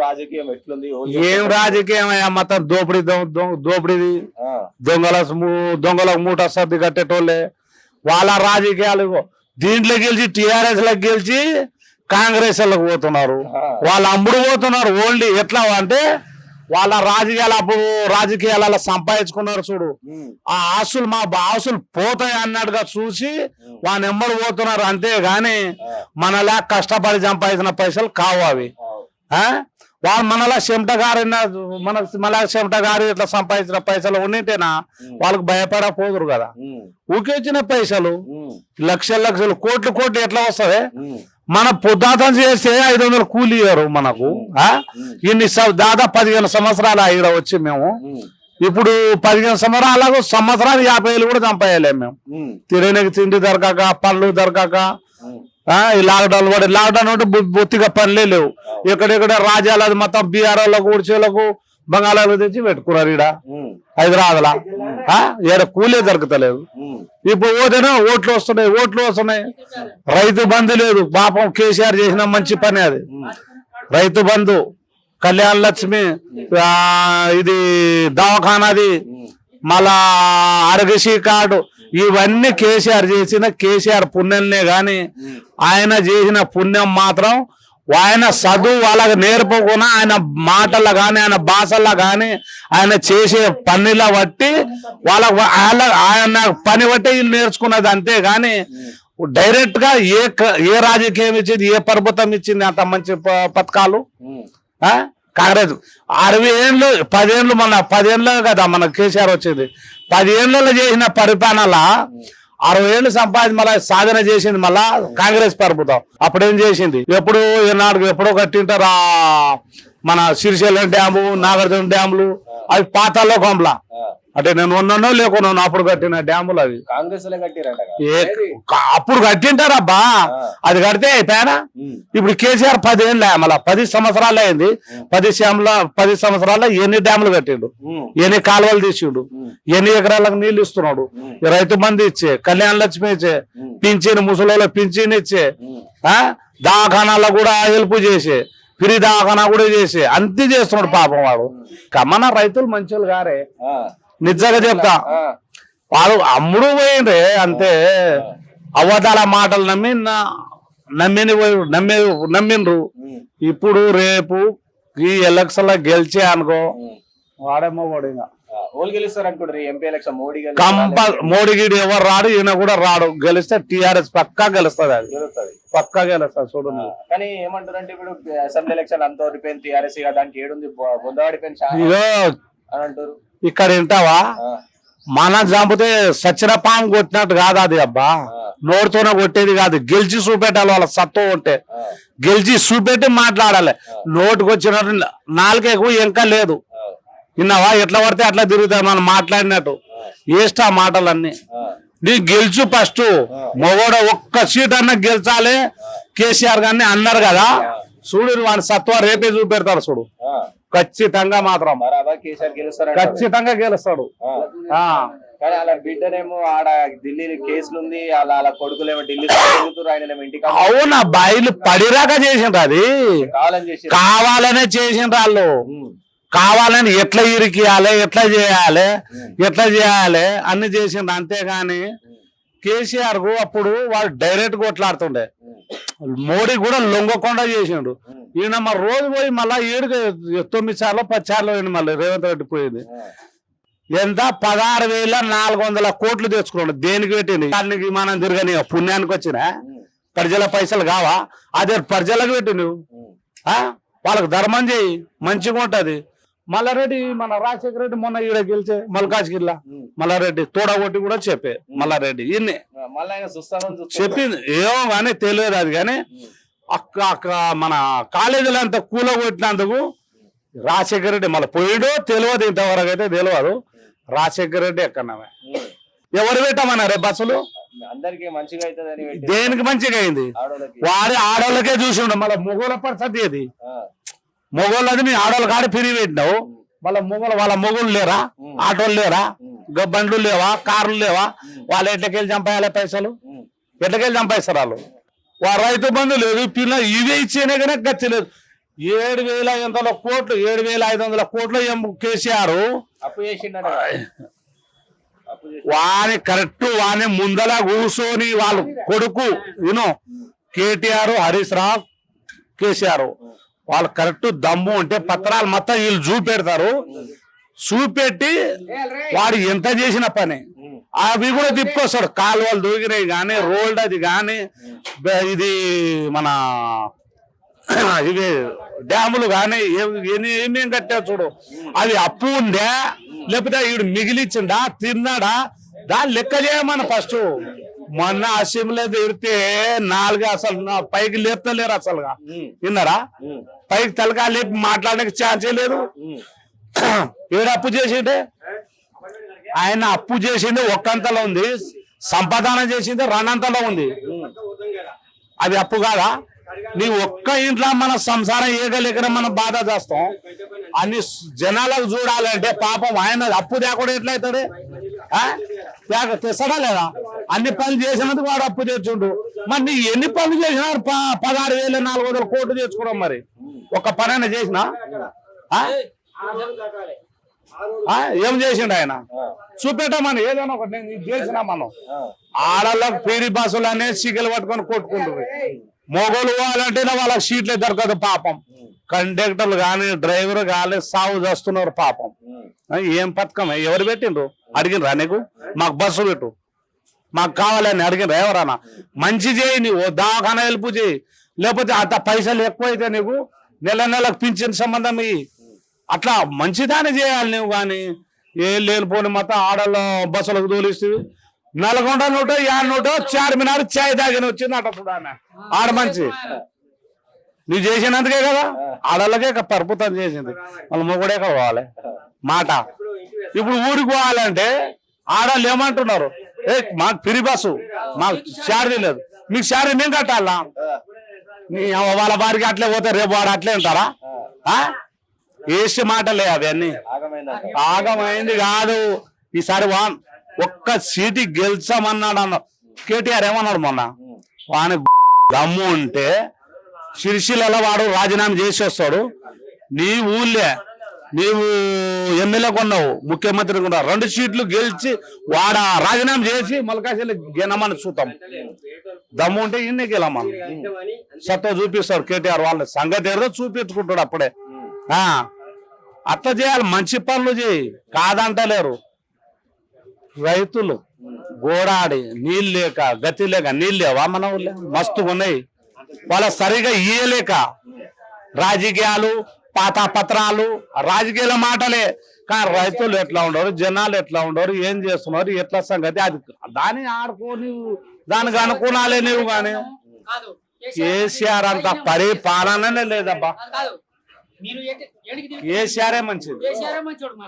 రాజకీయం ఎట్లుంది? ఏం రాజకీయం అయ్యా? మొత్తం దోపిడీ దోపిడీది. దొంగల దొంగలకు మూట సర్ది కట్టేటోళ్ళే. వాళ్ళ రాజకీయాలు. దీంట్లో గెలిచి టిఆర్ఎస్లకు గెలిచి కాంగ్రెస్లకు పోతున్నారు వాళ్ళు అమ్ముడు పోతున్నారు ఓన్లీ. ఎట్లా అంటే వాళ్ళ రాజకీయాలు అప్పుడు రాజకీయాలలో సంపాదించుకున్నారు చూడు. ఆ ఆస్తులు మా ఆస్తులు పోతాయి అన్నట్టుగా చూసి వాళ్ళ నెంబర్ పోతున్నారు. అంతే గాని ఆ, మనలా కష్టపడి సంపాదించిన పైసలు కావు అవి. వాళ్ళు మనలా చెమట గారి మన మన చెమట గారి ఇట్లా సంపాదించిన పైసలు ఉన్నింటేనా వాళ్ళకి భయపడకపోదురు కదా. ఉమ్, ఊకే వచ్చిన పైసలు లక్షల లక్షలు కోట్లు కోట్లు ఎట్లా వస్తుంది మన పొద్దాతం చేస్తే ఐదు వందలు కూలి ఇవ్వరు మనకు ఇన్ని దాదాపు పదిహేను సంవత్సరాలు ఇక్కడ వచ్చి మేము. ఇప్పుడు పదిహేను సంవత్సరాలకు సంవత్సరాలు యాభై వేలు కూడా చంపేయలేము మేము. తిరగనికి తిండి దొరకక పనులు దొరకక లాక్డౌన్ కూడా లాక్డౌన్ అంటే బొత్తిగా పనులే లేవు. ఎక్కడెక్కడ రాజ్యాలు అది మొత్తం బీఆర్ఓలకు ఊడ్చేలకు బంగాళాలు తెచ్చి పెట్టుకున్నారు ఈడ. ఉమ్, హైదరాబాద్ లా ఈడ కూలే దొరకతలేదు. ఇప్పుడు ఓటేనా? ఓట్లు వస్తున్నాయి ఓట్లు వస్తున్నాయి. రైతు బంధు లేదు. పాపం కేసీఆర్ చేసిన మంచి పని అది. రైతు బంధు కళ్యాణ లక్ష్మి ఇది దవాఖానాది మళ్ళా ఆరోగ్యశ్రీ కార్డు ఇవన్నీ కేసీఆర్ చేసిన కేసీఆర్ పుణ్యంనే కానీ ఆయన చేసిన పుణ్యం మాత్రం ఆయన చదువు వాళ్ళకి నేర్పకుండా ఆయన మాటల్లో కానీ ఆయన భాషల్లో కానీ ఆయన చేసే పనిలో బట్టి వాళ్ళ వాళ్ళ ఆయన పని బట్టి వీళ్ళు నేర్చుకున్నది అంతే కానీ డైరెక్ట్గా ఏ ఏ రాజకీయం ఇచ్చింది ఏ ప్రభుత్వం ఇచ్చింది అంత మంచి ప- పథకాలు? కాంగ్రెస్ అరవై ఏళ్ళు పదేళ్ళు మన పదేళ్ళు కదా మన కేసీఆర్ వచ్చింది. పదేళ్ళలో చేసిన పరిపాలన అరవై ఏళ్ళు సంపాదించి మళ్ళీ సాధన చేసింది మళ్ళా కాంగ్రెస్ ప్రభుత్వం. అప్పుడేం చేసింది? ఎప్పుడు ఈనాడు ఎప్పుడో కట్టింటారు మన శిరిశైలం డ్యాము నాగార్జున డ్యాములు? అవి పాతాల్లో కొంపలా అంటే నేను ఉన్నానో లేకున్నాను అప్పుడు కట్టిన డ్యాములు అవి. కాంగ్రెస్ అప్పుడు కట్టింటారబ్బా. అది కడితే అయిపోయానా? ఇప్పుడు కేసీఆర్ పది ఏళ్ళు మళ్ళా పది సంవత్సరాలు అయింది. పది పది సంవత్సరాల్లో ఎన్ని డ్యాములు కట్టిండు? ఎన్ని కాలువలు తీసిండు? ఎన్ని ఎకరాలకు నీళ్ళు ఇస్తున్నాడు? రైతు మంది ఇచ్చే కళ్యాణ లక్ష్మి ఇచ్చే పింఛన్ ముసలిలో పింఛన్ ఇచ్చే ఆ? దవాఖానాల్లో కూడా హెల్ప్ చేసే ఫ్రీ దవాఖానా కూడా చేసే అంతే చేస్తున్నాడు పాపం వాడు. కమ్మన రైతులు మంచోళ్ళు గారే నిజంగా చెప్తా. వాడు అమ్ముడు పోయిండ్రే అంతే. అవతాల మాటలు నమ్మి నమ్మిని పోయి నమ్మి నమ్మిండ్రు. ఇప్పుడు రేపు ఈ ఎలక్షన్లో గెలిచే అనుకో వాడేమో వాడు మోడీ మోడీగిడి ఎవరు రాడు ఈయన కూడా రాడు. గెలిస్తే టిఆర్ఎస్ పక్కా గెలుస్తుంది అది. పక్కా గెలుస్తుంది చూడండి కానీ ఏమంటారు అంటే ఇప్పుడు అసెంబ్లీ ఎలక్షన్ అంత ఓడిపోయింది టీఆర్ఎస్ దానికి ఏడుంది బొ- బొందవాడిపోయింది చాలా ఇగో అని అంటారు. ఇక్కడ వింటావా? మన చంపితే సచిన పాము కొట్టినట్టు కాదు అది అబ్బా. నోటితోనే కొట్టేది కాదు. గెలిచి చూపెట్టాలి వాళ్ళ సత్వం ఉంటే. గెలిచి చూపెట్టి మాట్లాడాలి. నోటికి వచ్చినట్టు నాలుగేకు ఇంకా లేదు. విన్నావా? ఎట్లా పడితే అట్లా తిరుగుతాయి మనం మాట్లాడినట్టు. వేస్ట్ ఆ మాటలన్నీ. నీ గెలుచు ఫస్ట్. మొగోడ ఒక్క సీట్ అన్న గెలిచాలి. కేసీఆర్ గారిని అన్నారు కదా. చూడు వాడి సత్వ రేపే చూపెడతాడు చూడు. ఖచ్చితంగా మాత్రం. ఖచ్చితంగా గెలుస్తాడు. కానీ అలా బిడ్డనేమో ఆడ ఢిల్లీ కేసులు ఉంది అలా అలా కొడుకులేమో ఢిల్లీ తిరుగుతారు ఆయన ఇంటికి అవునా బయలు పడిరాక చేసిండ్రు అది? కావాలని చేసి కావాలనే చేసిండ్రు వాళ్ళు. కావాలని ఎట్లా ఇరికియాలి ఎట్లా చేయాలి ఎట్లా చేయాలి అన్ని చేసిండ్రు అంతేగాని కేసీఆర్కు అప్పుడు వాడు డైరెక్ట్ కొట్లాడుతుండే. మోడీ కూడా లొంగకుండా చేసిండు. ఈయన మరి రోజు పోయి మళ్ళా ఏడు తొమ్మిది సార్లు పది సార్లు పోయింది మళ్ళీ. రేవంత్ రెడ్డి పోయింది ఎంత? పదహారు వేల నాలుగు వందల కోట్లు తెచ్చుకున్నాడు. దేనికి పెట్టింది దానికి మనం తిరగని పుణ్యానికి వచ్చిన. ప్రజల పైసలు కావా? అదే ప్రజలకు పెట్టు నువ్వు ఆ? వాళ్ళకి ధర్మం చేయి. మంచిగా ఉంటది. మల్లారెడ్డి మన రాజశేఖర రెడ్డి మొన్న ఈడ గెలిచే మల్కాజ్గిరిలా. మల్లారెడ్డి తోడగొట్టి కూడా చెప్పే. మల్లారెడ్డి ఇన్ని చెప్పింది. ఏమో కానీ తెలియదు అది కానీ. మన కాలేజీలో అంత కూలగొట్టినందుకు రాజశేఖర రెడ్డి మళ్ళీ పోయిడో తెలియదు ఇంతవరకు అయితే తెలియదు రాజశేఖర రెడ్డి ఎక్కడమే ఎవరు పెట్టమన్నారే బస్సులు? దేనికి మంచిగా అయింది? వారి ఆడోళ్ళకే చూసిండు మళ్ళీ మొగోళ్ళ పరిస్థితి అది ఆ, మొగోళ్ళది నీ ఆడోళ్ళ కాడ పిరి పెట్టినావు. వాళ్ళ మొగలు వాళ్ళ మొగులు లేరా? ఆటోలు లేరా? బండ్లు లేవా? కార్లు లేవా? వాళ్ళు ఎట్లకెళ్ళి చంపేయాలి పైసలు? ఎట్లకెళ్ళి చంపేస్తారు వాళ్ళ? రైతు బంధు లేదు పిల్ల ఇవే ఇచ్చేనే కానీ గచ్చి లేదు. ఏడు వేల ఐదు వందల కోట్లు ఏడు వేల ఐదు వందల కోట్లు కేసీఆర్? వాని కరెక్ట్ వాని ముందల కూర్చొని వాళ్ళు కొడుకు you know KTR Harish Rao KCR. వాళ్ళు కరెక్ట్ దమ్ము ఉంటే పత్రాలు మొత్తం వీళ్ళు చూపెడతారు. చూపెట్టి వాడు ఎంత చేసిన పని. అవి కూడా తిప్పుకొస్తాడు. కాలువలు దూకినాయి కానీ రోల్డ్ అది కానీ ఇది మన ఇవి డ్యాములు కానీ ఏమేం కట్టా చూడు. అవి అప్పు ఉందే లేకపోతే వీడు మిగిలిచ్చిండా తిన్నాడా దాన్ని లెక్క చేయమని ఫస్ట్. మొన్న అసెంబ్లీ తిరిగితే నాలుగు అసలు పైకి లేపుతలేరు అసలుగా. విన్నారా? పైకి తలకా లేపి మాట్లాడడానికి ఛాన్సే లేదు. ఏడు అప్పు చేసిండే. ఆయన అప్పు చేసింది ఒక్కంతలో ఉంది. సంపాదన చేసింది రెండంతలో ఉంది. అది అప్పు కాదా? నీ ఒక్క ఇంట్లో మన సంసారం ఏగలేకనే మనం బాధ చేస్తాం. అన్ని జనాలకు చూడాలంటే పాపం ఆయన అప్పు తేకుండా ఎట్లయితాడు? ఆ? తెస్తాడా లేదా? అన్ని పనులు చేసినందుకు వాడు అప్పు తెచ్చుండు. మరి నీ ఎన్ని పనులు చేసినారు ప- పదహారు వేల నాలుగు వందల కోట్లు తెచ్చుకున్నాం మరి. ఒక పని అయినా చేసినా ఏం చేసిండు ఆయన? చూపెట్టమని ఏదైనా ఒకటి నేను చేసినా మనం. ఆడళ్ళకు పీడి బస్సులు అనేది సిగలు పట్టుకొని కొట్టుకుంటారు మొగలు పోవాలంటేనే వాళ్ళకి సీట్లే దొరకదు పాపం. కండక్టర్లు కానీ డ్రైవర్ కానీ సాగు చేస్తున్నారు పాపం. ఏం పథకం? ఎవరు పెట్టిండ్రు? అడిగినరా నీకు? మాకు బస్సు పెట్టు. మాకు కావాలని అడిగినరా? ఎవరన్నా? మంచి చేయి నీవు. దవాఖాన హెల్ప్ చేయి. లేకపోతే అంత పైసలు ఎక్కువైతే నీకు నెల నెలకు పింఛన్ సంబంధం ఇయ్యి. అట్లా మంచిదాన్ని చేయాలి నువ్వు కానీ. ఏం లేనిపోని మొత్తం ఆడలో బస్సులకు తోలిస్తుంది నల్గొండ నూట యాడ నూట చార్మినార్ చాయ్ తాగిన వచ్చింది అట ఆడ మంచి. నువ్వు చేసినందుకే కదా ఆడలకే ఇక పర్పుతం చేసింది. వాళ్ళ మొగుడే పోవాలి. మాట. ఇప్పుడు ఊరికి పోవాలంటే ఆడవాళ్ళు ఏమంటున్నారు? ఏ మాకు ఫ్రీ బస్సు మాకు శారదీ లేదు. మీకు శారదీ మేము కట్టాలా? నీ వాళ్ళ బారికి అట్లే పోతే రేపు వాడు అట్లే ఉంటారా? ఆ? వేస్ట్ మాటలే అవన్నీ ఆగమైంది కాదు. ఈసారి వా ఒక్క సీటు గెలిచామన్నాడు అన్న కేటీఆర్ ఏమన్నాడు మొన్న? వాని దమ్ము ఉంటే సిరిసిల్లలో వాడు రాజీనామా చేసి వస్తాడు. నీ ఊళ్ళే నీవు ఎమ్మెల్యే కొన్నావు ముఖ్యమంత్రి కొన్నావు. రెండు సీట్లు గెలిచి వాడ రాజీనామా చేసి మల్కాశీలు గెలమని చూద్దాం. దమ్ము ఉంటే ఇన్నే గెలమని. సత్తా చూపిస్తారు కేటీఆర్ వాళ్ళ సంగతి ఏదో చూపించుకుంటాడు అప్పుడే. ఆ అట్లా చేయాలి. మంచి పనులు చేయి. కాదంటలేరు. రైతులు గోడాడి నీళ్ళు లేక గతి లేక నీళ్ళు లేవా మన మస్తుగా ఉన్నాయి. వాళ్ళ సరిగా ఇయ్యలేక రాజకీయాలు పాత పత్రాలు రాజకీయాల మాటలే. కానీ రైతులు ఎట్లా ఉండరు? జనాలు ఎట్లా ఉండరు? ఏం చేస్తున్నారు? ఎట్లా సంగతి? అది దాన్ని ఆడుకోని దానికి అనుకున్నాలే నువ్వు కానీ. కేసీఆర్ అంత పరిపాలననే లేదబ్బా. మీరు ఏడికి కేసీఆరే మంచిది. కేసీఆర్ మంచోడు మాకు.